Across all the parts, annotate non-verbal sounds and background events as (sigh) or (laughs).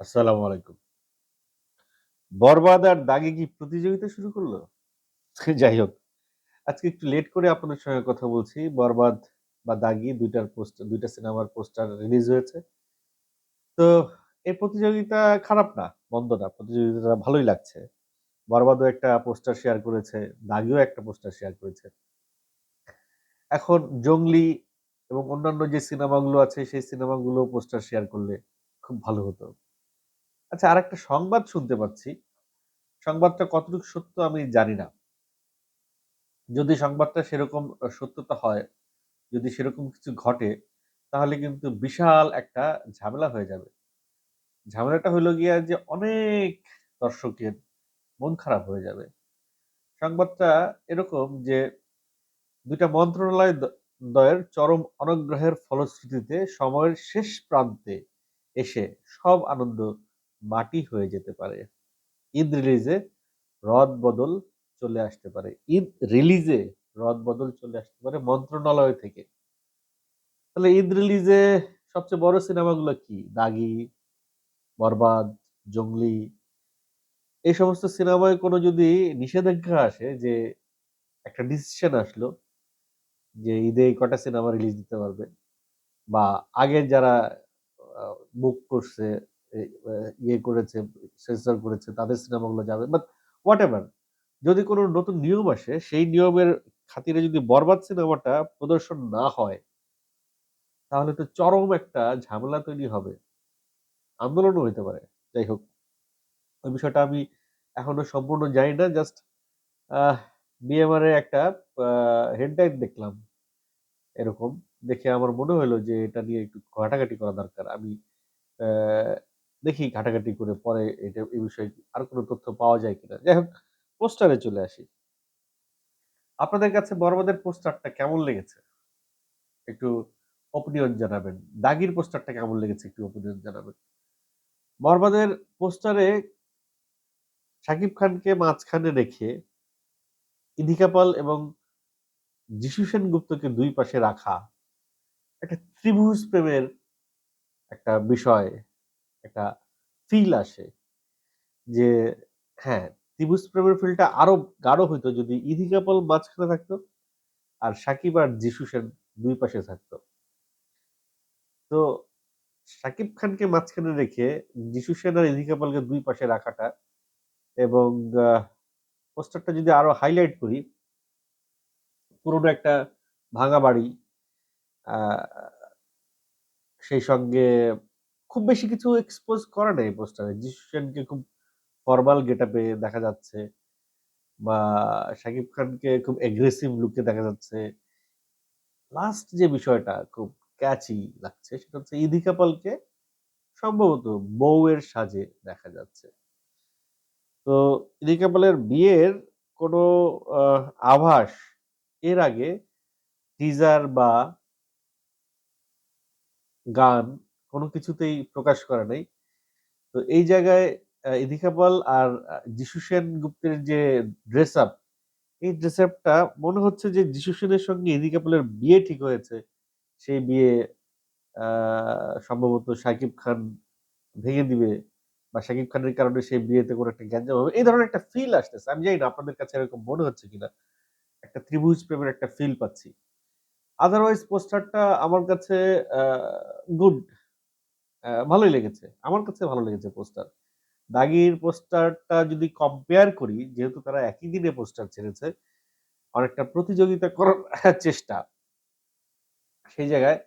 আসসালামু আলাইকুম। বরবাদ আর দাগে কি প্রতিযোগিতা শুরু করল? যাই হোক, আজকে একটু লেট করে আপনাদের সঙ্গে কথা বলছি। বরবাদ বা দাগি দুইটার পোস্টার দুইটা সিনেমার পোস্টার রিলিজ হয়েছে। তো এই প্রতিযোগিতা খারাপ না, মন্দ না। প্রতিযোগিতাটা ভালোই লাগছে। বরবাদও একটা পোস্টার শেয়ার করেছে, দাগিও একটা পোস্টার শেয়ার করেছে। এখন জংলি এবং অন্যান্য যে সিনেমাগুলো আছে সেই সিনেমাগুলো পোস্টার শেয়ার করলে খুব ভালো হতো। আচ্ছা আরেকটা সংবাদ শুনতে পাচ্ছি। সংবাদটা কতটুকু সত্য আমি জানি না। যদি সংবাদটা সেরকম সত্যতা হয়, যদি সেরকম কিছু ঘটে, তাহলে কিন্তু বিশাল একটা ঝামেলা হয়ে যাবে। ঝামেলাটা হইল গিয়া যে অনেক দর্শকের মন খারাপ হয়ে যাবে। সংবাদটা এরকম যে ২ টা মন্ত্রণালয় দ দ্বয়ের চরম অনগ্রহের ফলশ্রুতিতে সময়ের শেষ প্রান্তে এসে সব আনন্দ মাটি হয়ে যেতে পারে। ঈদ রিলিজে রদ বদল চলে আসতে পারে। ঈদ রিলিজে রদ বদল চলে আসতে পারে মন্ত্রণালয় থেকে। তাহলে ঈদ রিলিজে সবচেয়ে বড় সিনেমাগুলো কি? 'দাগি', 'বরবাদ', 'জংলি' এই সমস্ত সিনেমায় কোনো যদি নিষেধাজ্ঞা আসে যে একটা ডিসিশন আসলো যে ঈদে এই কটা সিনেমা রিলিজ দিতে পারবে বা আগের যারা বুক করছে, ইয়ে করেছে, সেন্সর করেছে তাদের সিনেমাগুলো যাবে। বাট হোয়াটএভার যদি কোনো নতুন নিয়ম আসে, সেই নিয়মের খাতিরে যদি 'বরবাদ' সিনেমাটা প্রদর্শন না হয় তাহলে তো চরম একটা ঝামেলা তৈরি হবে। আন্দোলনও হইতে পারে। যাই হোক, ওই বিষয়টা আমি এখনও সম্পূর্ণ জানি না। জাস্ট আহ বিএমআর এর একটা হেডলাইন দেখলাম। এরকম। দেখে আমার মনে হইল যে এটা নিয়ে একটু ঘাটাঘাটি করা দরকার। আমি দেখি ঘাটাঘাটি করে পরে এটা এই বিষয়ে আর কোনো তথ্য পাওয়া যায় কিনা। যাই হোক, পোস্টারে চলে আসি। আপনাদের কাছে 'বরবাদের' পোস্টারটা কেমন লেগেছে? একটু ওপিনিয়ন জানাবেন। 'দাগির' পোস্টারটা কেমন লেগেছে একটু ওপিনিয়ন জানাবেন। 'বরবাদের' পোস্টারে শাকিব খানকে মাঝখানে রেখে ইদিকা পাল এবং যিশু সেনগুপ্তকে দুই পাশে রাখা একটা ত্রিভুজ প্রেমের একটা বিষয়, একটা ফিল আসে। যে হ্যাঁ, ত্রিভুজ প্রেমের ফিলটা আরও গাঢ় হইতো যদি ইদিকা পাল মাঝখানে থাকতো আর শাকিব আর সেন ২ পাশে থাকতো। তো শাকিব খানকে মাঝখানে রেখে যিশু সেন আর ইদিকা পালকে ২ পাশে রাখাটা এবং পোস্টারটা যদি আরও হাইলাইট করি পুরনো একটা ভাঙা বাড়ি। সেই সঙ্গে খুব বেশি কিছু এক্সপোজ করে নাই পোস্টারে। সেনকে খুব ফরমাল গেটআপে দেখা যাচ্ছে বা শাকিব খানকে খুব এগ্রেসিভ লুকে দেখা যাচ্ছে। লাস্ট যে বিষয়টা খুব ক্যাচি লাগছে সেটা হচ্ছে ইদিকা পালকে সম্ভবত বউয়ের সাজে দেখা যাচ্ছে। তো ইদিকা পালের বিয়ের কোনো আভাস এর আগে টিজার বা গান কোনো কিছুতেই প্রকাশ করে নাই। তো এই জায়গায় আ ইদিকা পাল আর যিশু সেন গুপ্তের যে ড্রেস আপ, এই ড্রেস আপটা মনে হচ্ছে যে যিশু সেনের সঙ্গে ইদিকা পালের বিয়ে ঠিক হয়েছে। সেই বিয়ে সম্ভবত শাকিব খান ভেঙে দিবে বা শাকিব খানের কারণে সেই বিয়েতে কোনো একটা গ্যাঞ্জাম হবে। এই ধরনের একটা ফিল আসতেছে। আমি জানি না আপনাদের কাছে এরকম মনে হচ্ছে কিনা? একটা ত্রিভুজ প্রেমের একটা ফিল পাচ্ছি। আদারওয়াইজ পোস্টারটা আমার কাছে গুড। ভালোই লেগেছে। আমার কাছে ভালো লেগেছে পোস্টার। দাগির পোস্টারটা যদি কম্পেয়ার করি, যেহেতু তারা একই দিনে পোস্টার ছেড়েছে, অনেকটা প্রতিযোগিতা করার (laughs) চেষ্টা। সেই জায়গায়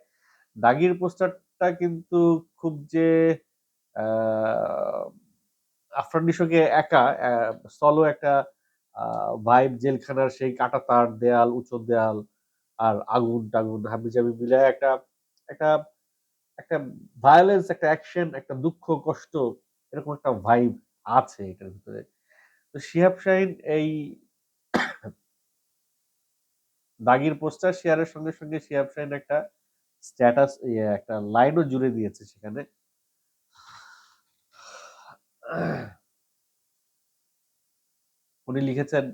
দাগির পোস্টারটা কিন্তু খুব যে আ আফরান একা সলো একটা ভাইব জেলখানার সেই কাঁটা তার দেয়াল, উঁচু দেয়াল আর আগুন-টাগুন হাবিজাবি মিলে একটা একটা একটা ভায়োলেন্স, একটা অ্যাকশন, একটা দুঃখ, কষ্ট এরকম একটা ভাইব আছে এটার ভিতরে। তো শিহাব শাহিন এই দাগির পোস্টার শেয়ারের সঙ্গে, সঙ্গে শিহাব শাহিন একটা স্ট্যাটাস ইয়ে একটা লাইনও জুড়ে দিয়েছে সেখানে। উনি লিখেছেন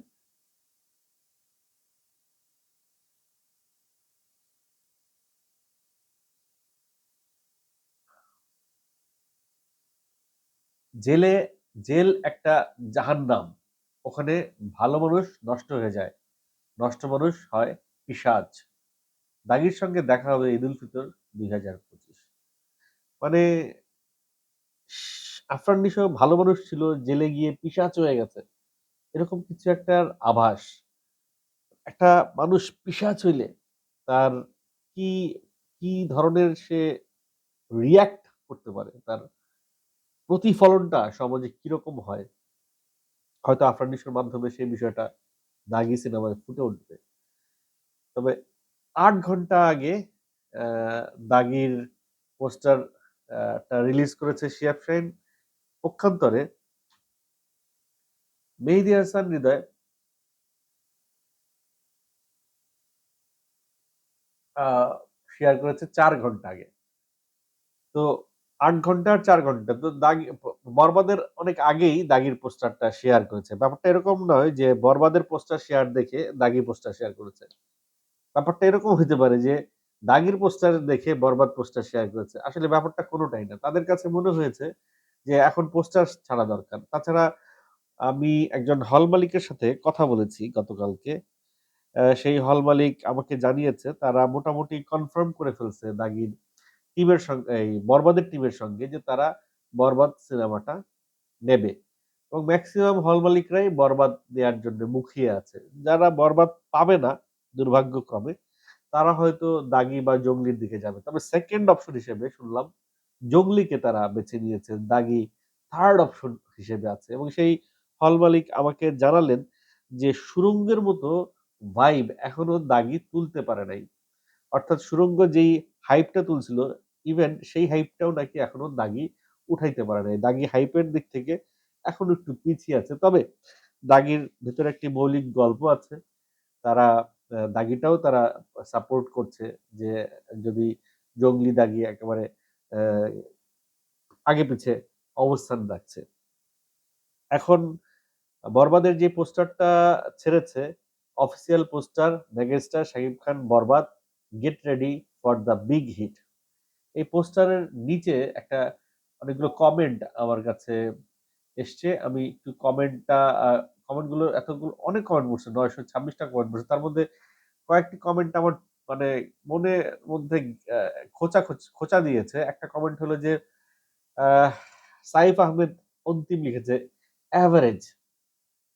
জেলে, জেল একটা জাহান্নাম। ওখানে ভালো মানুষ নষ্ট হয়ে যায়। নষ্ট মানুষ হয় পিসাজ দাগির সঙ্গে দেখা হবে ঈদ উল ফিতর দুই হাজার পঁচিশ। মানে আফরান ভালো মানুষ ছিল, জেলে গিয়ে পিসাচ হয়ে গেছে। এরকম কিছু একটা আভাস। একটা মানুষ পিসাচ হইলে তার কি কি ধরনের সে রিয়াক্ট করতে পারে? তার প্রতিফলনটা সমাজে কীরকম হয়? হয়তো আফরান নিশোর মাধ্যমে সেই বিষয়টা দাগি সিনেমায় ফুটে উঠবে। তবে আট ঘণ্টা আগে দাগির পোস্টার রিলিজ করেছে শিয়াব শাহিন পক্ষান্তরে মেহেদি হাসান হৃদয় শেয়ার করেছে চার ঘণ্টা আগে। তো আট ঘণ্টা আর চার ঘণ্টা। তো দাগি, বরবাদের অনেক আগেই দাগির পোস্টারটা শেয়ার করেছে। ব্যাপারটা এরকম নয় যে বরবাদের পোস্টার শেয়ার দেখে দাগি পোস্টার শেয়ার করেছে। ব্যাপারটা এরকম হতে পারে যে দাগির পোস্টার দেখে বরবাদ পোস্টার শেয়ার করেছে। আসলে ব্যাপারটা কোনোটাই না। তাদের কাছে মনে হয়েছে যে এখন পোস্টার ছাড়া দরকার। তাছাড়া আমি একজন হল মালিকের সাথে কথা বলেছি গতকালকে। সেই হল মালিক আমাকে জানিয়েছে, তারা মোটামুটি কনফার্ম করে ফেলছে দাগির টিমের সঙ্গে, এই বরবাদের টিমের সঙ্গে যে তারা বরবাদ সিনেমাটা নেবে। এবং ম্যাক্সিমাম হল মালিকরাই বরবাদ দেওয়ার জন্য মুখিয়ে আছে। যারা বরবাদ পাবে না দুর্ভাগ্যক্রমে তারা হয়তো দাগি বা জঙ্গলির দিকে যাবে। তবে সেকেন্ড অপশন হিসেবে শুনলাম, জঙ্গলিকে তারা বেছে নিয়েছে দাগি থার্ড অপশন হিসেবে আছে। এবং সেই হল মালিক আমাকে জানালেন যে সুরঙ্গের মতো ভাইব এখনও দাগি তুলতে পারে নাই। অর্থাৎ সুরঙ্গ যেই হাইপটা তুলছিল ইভেন সেই হাইপটাও নাকি এখনও দাগি উঠাইতে পারে নাই। দাগি হাইপের দিক থেকে এখন একটু পিছিয়ে আছে। তবে দাগির ভেতরে একটি মৌলিক গল্প আছে। তারা দাগিটাও তারা সাপোর্ট করছে যে যদি জঙ্গলি দাগি একেবারে আগে পিছে অবস্থান রাখছে। এখন বরবাদের যে পোস্টারটা ছেড়েছে official poster, megastar Shakib Khan Borbaad get ready for the big hit এই পোস্টারের নিচে একটা অনেকগুলো কমেন্ট আমার কাছে এসছে। আমি একটু কমেন্টটা কমেন্টগুলো এতগুলো, অনেক কমেন্ট পড়ছে নয়শো ছাব্বিশটা কমেন্ট পড়ছে তার মধ্যে কয়েকটি কমেন্ট আমার মানে মনের মধ্যে খোঁচা খোঁচা দিয়েছে। একটা কমেন্ট হলো যে সাইফ আহমেদ অন্তিম লিখেছে অ্যাভারেজ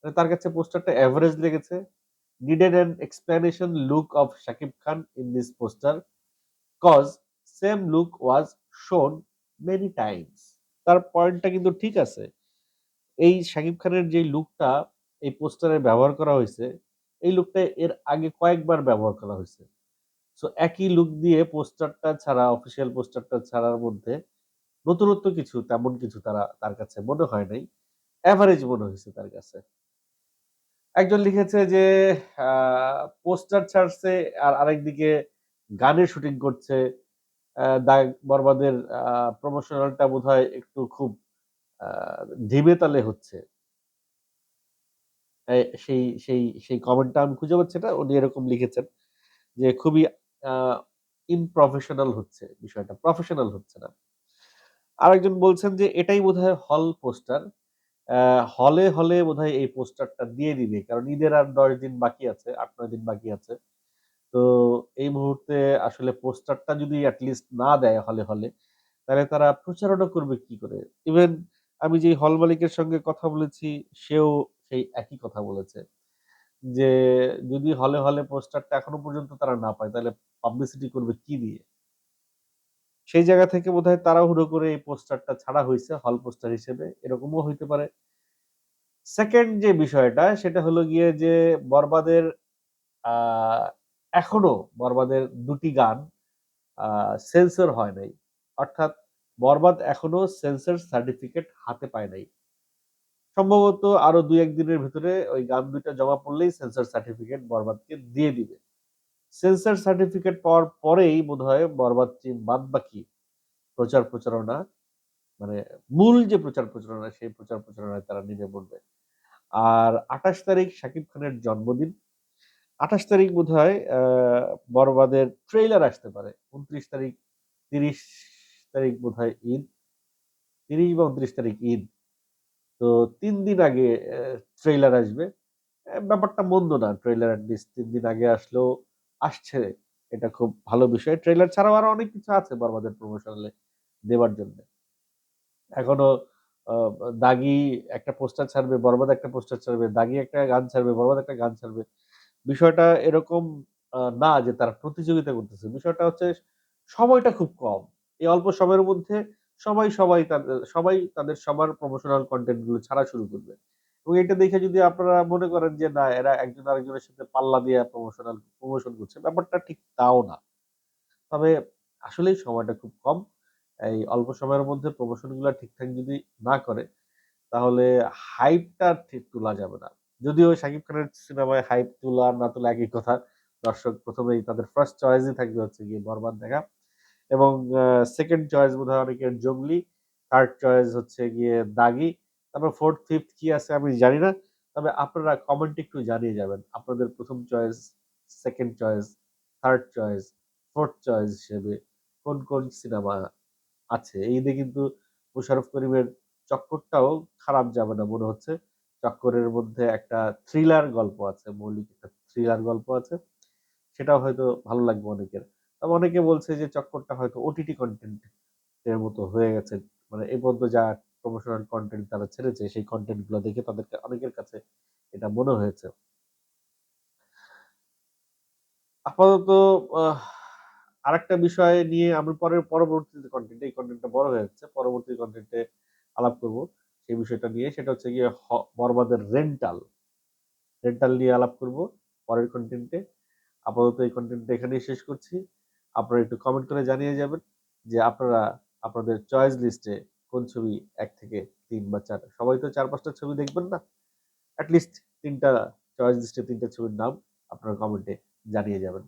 মানে তার কাছে পোস্টারটা অ্যাভারেজ লেগেছে। Needed an explanation look of Shakib Khan in this poster cause same look was shown many times. তার পয়েন্টটা কিন্তু ঠিক আছে। এই শাকিব খানের যে লুকটা এই পোস্টারে ব্যবহার করা হয়েছে, এই লুকটা এর আগে কয়েকবার ব্যবহার করা হয়েছে। সো একই লুক দিয়ে পোস্টারটা ছাড়া অফিসিয়াল পোস্টারটা ছাড়ার মধ্যে নতুনত্ব কিছু, তেমন কিছু তারা, তার কাছে মনে হয় নাই। অ্যাভারেজ মনে হয়েছে তার কাছে। একজন লিখেছে যে পোস্টার ছাড়ছে আর আরেকদিকে গানের শুটিং করছে। বরবাদের প্রমোশনালটা বোধ হয় একটু খুব ধিমে তালে হচ্ছে। সেই সেই সেই কমেন্টটা আমি খুঁজে পাচ্ছি না, উনি এরকম লিখেছেন যে খুবই ইনপ্রফেশনাল হচ্ছে বিষয়টা প্রফেশনাল হচ্ছে না। আরেকজন বলছেন যে এটাই বোধহয় হল পোস্টার হলে হলে বোধহয় এই পোস্টারটা দিয়ে দিবে, কারণ ঈদের আর দশ দিন বাকি আছে, আট, নয় দিন বাকি আছে। তো এই মুহূর্তে আসলে পোস্টারটা যদি অ্যাটলিস্ট না দেয় হলে হলে, তাহলে তারা প্রচারণা করবে কি করে? ইভেন আমি যে হল মালিকের সঙ্গে কথা বলেছি, সেও সেই একই কথা বলেছে। যে যদি হলে হলে পোস্টারটা এখনও পর্যন্ত তারা না পায়, তাহলে পাবলিসিটি করবে কি দিয়ে? সেই জায়গা থেকে বোধ বোধহয় তাড়াহুড়ো করে এই পোস্টারটা ছাড়া হয়েছে হল পোস্টার হিসেবে। এরকমও হইতে পারে। সেকেন্ড যে বিষয়টা, সেটা হলো গিয়ে যে বরবাদের এখনও বরবাদের দুটি গান সেন্সর হয় নাই। অর্থাৎ বরবাদ এখনও সেন্সর সার্টিফিকেট হাতে পায় নাই। সম্ভবত আরও দুই একদিনের ভিতরে ওই গান দুইটা জমা পড়লেই সেন্সর সার্টিফিকেট বরবাদকে দিয়ে দিবে। সেন্সর সার্টিফিকেট পাওয়ার পরেই বোধ হয় বরবাদ বাদ বাকি প্রচার প্রচারণা মানে মূল যে প্রচার প্রচারণা, সেই প্রচার প্রচারণায় তারা নেমে পড়বে। আর আঠাশ তারিখ শাকিব খানের জন্মদিন আঠাশ তারিখ বোধ হয় বরবাদের ট্রেইলার আসতে পারে উনত্রিশ তারিখ তিরিশ তারিখ বোধ হয় ঈদ তিরিশ বা উনত্রিশ তারিখ ঈদ তো তিন দিন আগে ট্রেইলার আসবে। ব্যাপারটা মন্দ না। ট্রেইলার এট লিস্ট ৩ দিন আগে আসলেও আসছে। এটা খুব ভালো বিষয়। ট্রেইলার ছাড়াও আরও অনেক কিছু আছে বরবাদের প্রমোশনালে দেওয়ার জন্যে। এখনও দাগি একটা পোস্টার ছাড়বে, বরবাদ একটা পোস্টার ছাড়বে, দাগি একটা গান ছাড়বে, বরবাদ একটা গান ছাড়বে। বিষয়টা এরকম না যে তারা প্রতিযোগিতা করতেছে। বিষয়টা হচ্ছে সময়টা খুব কম। এই অল্প সময়ের মধ্যে সবাই, সবাই তাদের সবাই তাদের সবার প্রমোশনাল কনটেন্টগুলো ছাড়া শুরু করবে। এবং এটা দেখে যদি আপনারা মনে করেন যে না এরা একজন আরেকজনের সাথে পাল্লা দিয়ে প্রমোশনাল প্রমোশন করছে। ব্যাপারটা ঠিক তাও না। তবে আসলেই সময়টা খুব কম। এই অল্প সময়ের মধ্যে প্রমোশনগুলা ঠিকঠাক যদি না করে তাহলে হাইপটা ঠিক তোলা যাবে না। যদিও শাকিব খানের সিনেমায় হাইপ তোলা না তোলা একই কথা। দর্শক প্রথমেই তাদের ফার্স্ট চয়েসই থাকবে হচ্ছে গিয়ে বরবাদ দেখা। এবং সেকেন্ড 2nd চয়েস বোধহয় অনেকের জঙ্গলি থার্ড চয়েস হচ্ছে গিয়ে দাগি। তারপর 4th, 5th কি আছে আমি জানি না। তবে আপনারা কমেন্টে একটু জানিয়ে যাবেন। আপনাদের প্রথম choice, second choice, third choice, fourth choice হিসেবে কোন, কোন সিনেমা আছে। এই দিয়ে কিন্তু মুশারফ করিমের চক্করটাও খারাপ যাবে না মনে হচ্ছে। চক্করের মধ্যে একটা থ্রিলার গল্প আছে। মৌলিক একটা থ্রিলার গল্প আছে। সেটাও হয়তো ভালো লাগবে অনেকের। তবে অনেকে বলছে যে চক্করটা হয়তো ওটিটি কন্টেন্ট এর মতো হয়ে গেছে। মানে এ পর্যন্ত যা প্রমোশনাল কন্টেন্ট তারা ছেড়েছে, সেই কনটেন্টগুলো দেখে তাদেরকে অনেকের কাছে এটা মনে হয়েছে। আপাতত, আহ, আরেকটা বিষয় নিয়ে আমি পরে পরবর্তীতে কন্টেন্ট এই কন্টেন্টটা বড় হয়ে যাচ্ছে। পরবর্তী কন্টেন্টে আলাপ করব। সেই বিষয়টা নিয়ে, সেটা হচ্ছে গিয়ে বরবাদের রেন্টাল। রেন্টাল নিয়ে আলাপ করব পরের কনটেন্টে। আপাতত এই কনটেন্টটা এখানেই শেষ করছি। আপনারা একটু কমেন্ট করে জানিয়ে যাবেন যে আপনারা, আপনাদের চয়েস লিস্টে কোন ছবি এক থেকে তিন বা চার, সবাই তো চার পাঁচটা ছবি দেখবেন না। এট লিস্ট ৩ চয়েস লিস্টে ৩ টা ছবির নাম আপনারা কমেন্টে জানিয়ে যাবেন।